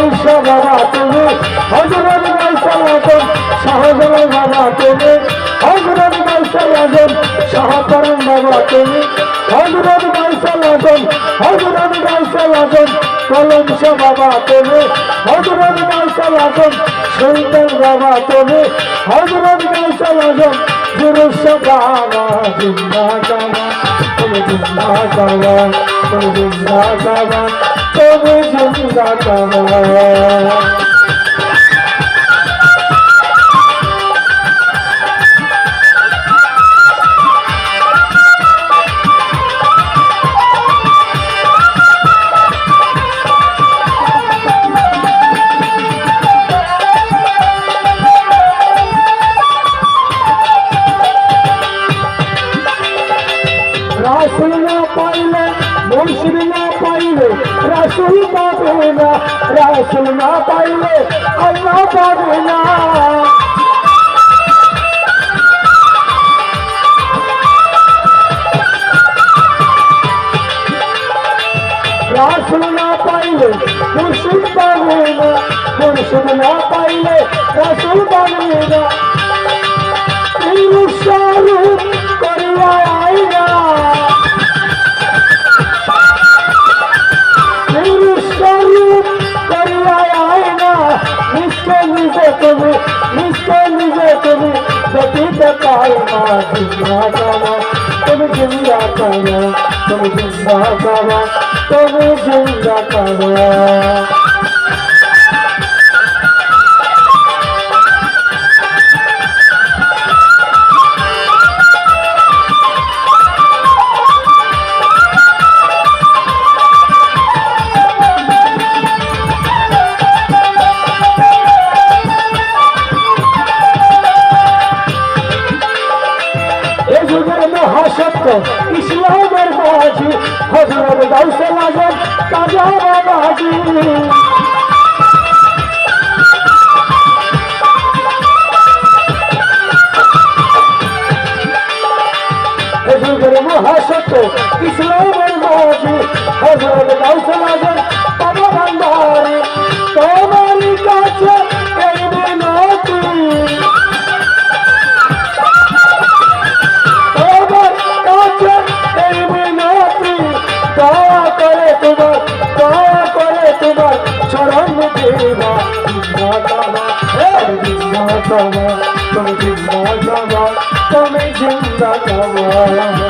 পয়সা বাবা তুমি হজরত পয়সা লাগন শাহজালাল বাবা তুমি হজরত পয়সা লাগন শাহপরম বাবা তুমি হজরত পয়সা লাগন হজরত পয়সা লাগন কলম শাহ বাবা তুমি হজরত পয়সা লাগন সুলতান বাবা তুমি হজরত পয়সা লাগন জুরুস বাবা জিন্দা জানা তুমি জিন্দা জানা তুমি জিন্দা জানা তুমি জিন্দা বাবা রাসুল পাবে না রাসুল না পাইলে আল্লাহ পাবে না রাসুল না পাইলে মুর্শিদ পাবে না মুর্শিদ না পাইলে রাসুল পাবে না রূপ করিয়া পাই না জিন্দা কামা তুমি জিন্দা কামা তুমি জিন্দা কামা তুমি জিন্দা কামা মহাসত্য ইসলামের বাজি হজরত গাউসেল আজম বাবা ভান্ডারি তুমি জিন্দা তুমি জিন্দাবাদ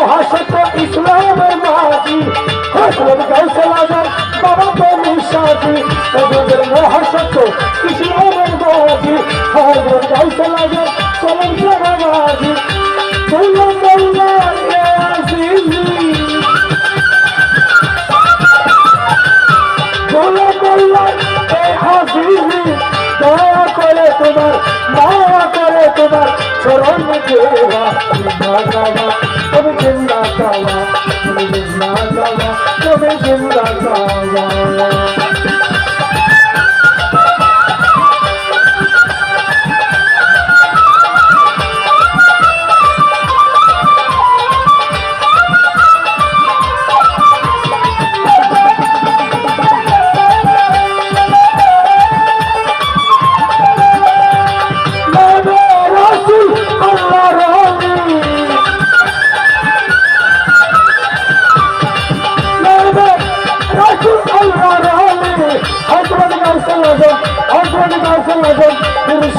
মহাসত্য ইসলামের মাঝি হসরত গাউসেল আজম বাবা তুমি সাজি দয়া করে তোমার তোমার চরণ দেওয়া জিন্দাবাদ তুমি জিন্দা তুমি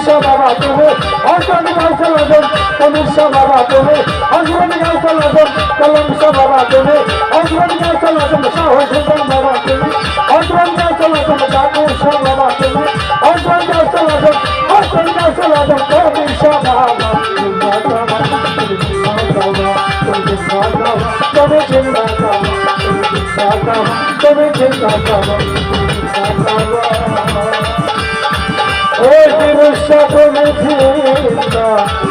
জিন্দাবাদ তুমি জিন্দাবাদ হজরত গাউসুল আজম কমিশা বাবা তুমি হজরত গাউসুল আজম কলমশা বাবা তুমি গাউসুল আজম শাহ সুলতান বাবা তুমি গাউসুল আজম জাকুর শাহ বাবা তুমি হজরত গাউসুল আজম হজরত গাউসুল আজম কমিশা বাবা তুমি জিন্দাবাদ তুমি জিন্দাবাদ তুমি জিন্দাবাদ ওই সকল চিন্তা